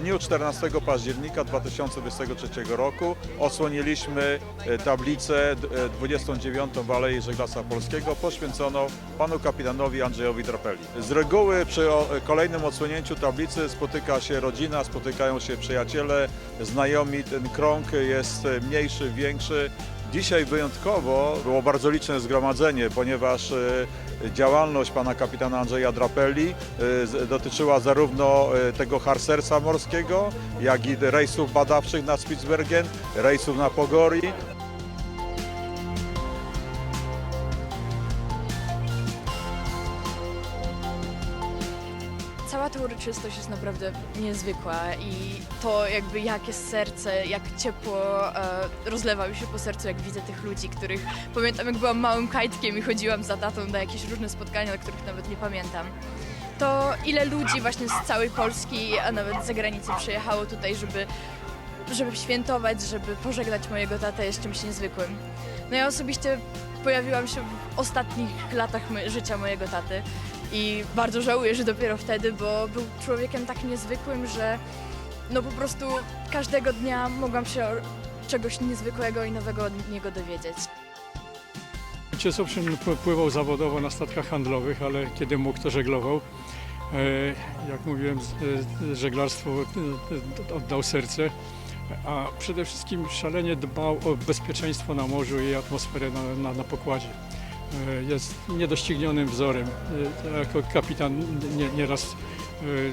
dniu 14 października 2023 roku odsłoniliśmy e, tablicę d- e, 29 w Alei Żeglarstwa Polskiego poświęconą panu kapitanowi Andrzejowi Drapeli. Z reguły przy kolejnym odsłonięciu tablicy spotyka się rodzina, spotykają się przyjaciele, znajomi, ten krąg jest e, mniejszy, większy. Dzisiaj wyjątkowo było bardzo liczne zgromadzenie, ponieważ e, działalność pana kapitana Andrzeja Drapelli e, dotyczyła zarówno e, tego harcerstwa morskiego, jak i rejsów badawczych na Spitsbergen, rejsów na Pogori. Cała ta uroczystość jest naprawdę niezwykła i to jakby jakie serce, jak ciepło e, rozlewa mi się po sercu, jak widzę tych ludzi, których pamiętam jak byłam małym kajtkiem i chodziłam za tatą na jakieś różne spotkania, których nawet nie pamiętam. To ile ludzi właśnie z całej Polski, a nawet z zagranicy przyjechało tutaj, żeby, żeby świętować, żeby pożegnać mojego tatę jest czymś niezwykłym. No ja osobiście pojawiłam się w ostatnich latach życia mojego taty i bardzo żałuję, że dopiero wtedy, bo był człowiekiem tak niezwykłym, że no po prostu każdego dnia mogłam się czegoś niezwykłego i nowego od niego dowiedzieć. Ojciec owszem pływał zawodowo na statkach handlowych, ale kiedy mógł, to żeglował. E, Jak mówiłem, e, żeglarstwu e, oddał serce, a przede wszystkim szalenie dbał o bezpieczeństwo na morzu i atmosferę na, na, na pokładzie. E, Jest niedoścignionym wzorem. E, Jako kapitan nie- nieraz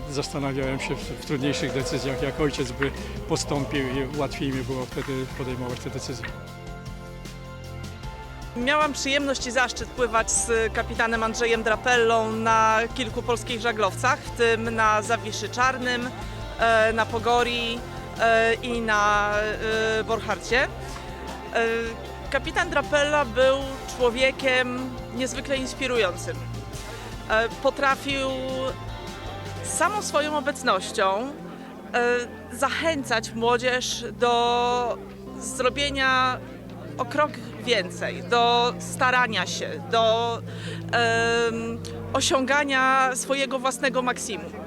e, zastanawiałem się w, trudniejszych decyzjach, jak ojciec by postąpił i łatwiej mi było wtedy podejmować te decyzje. Miałam przyjemność i zaszczyt pływać z kapitanem Andrzejem Drapellą na kilku polskich żaglowcach, w tym na Zawiszy Czarnym, na Pogori i na e, Borchardzie. E, Kapitan Drapella był człowiekiem niezwykle inspirującym. E, Potrafił samą swoją obecnością e, zachęcać młodzież do zrobienia o krok więcej, do starania się, do osiągania swojego własnego maksimum.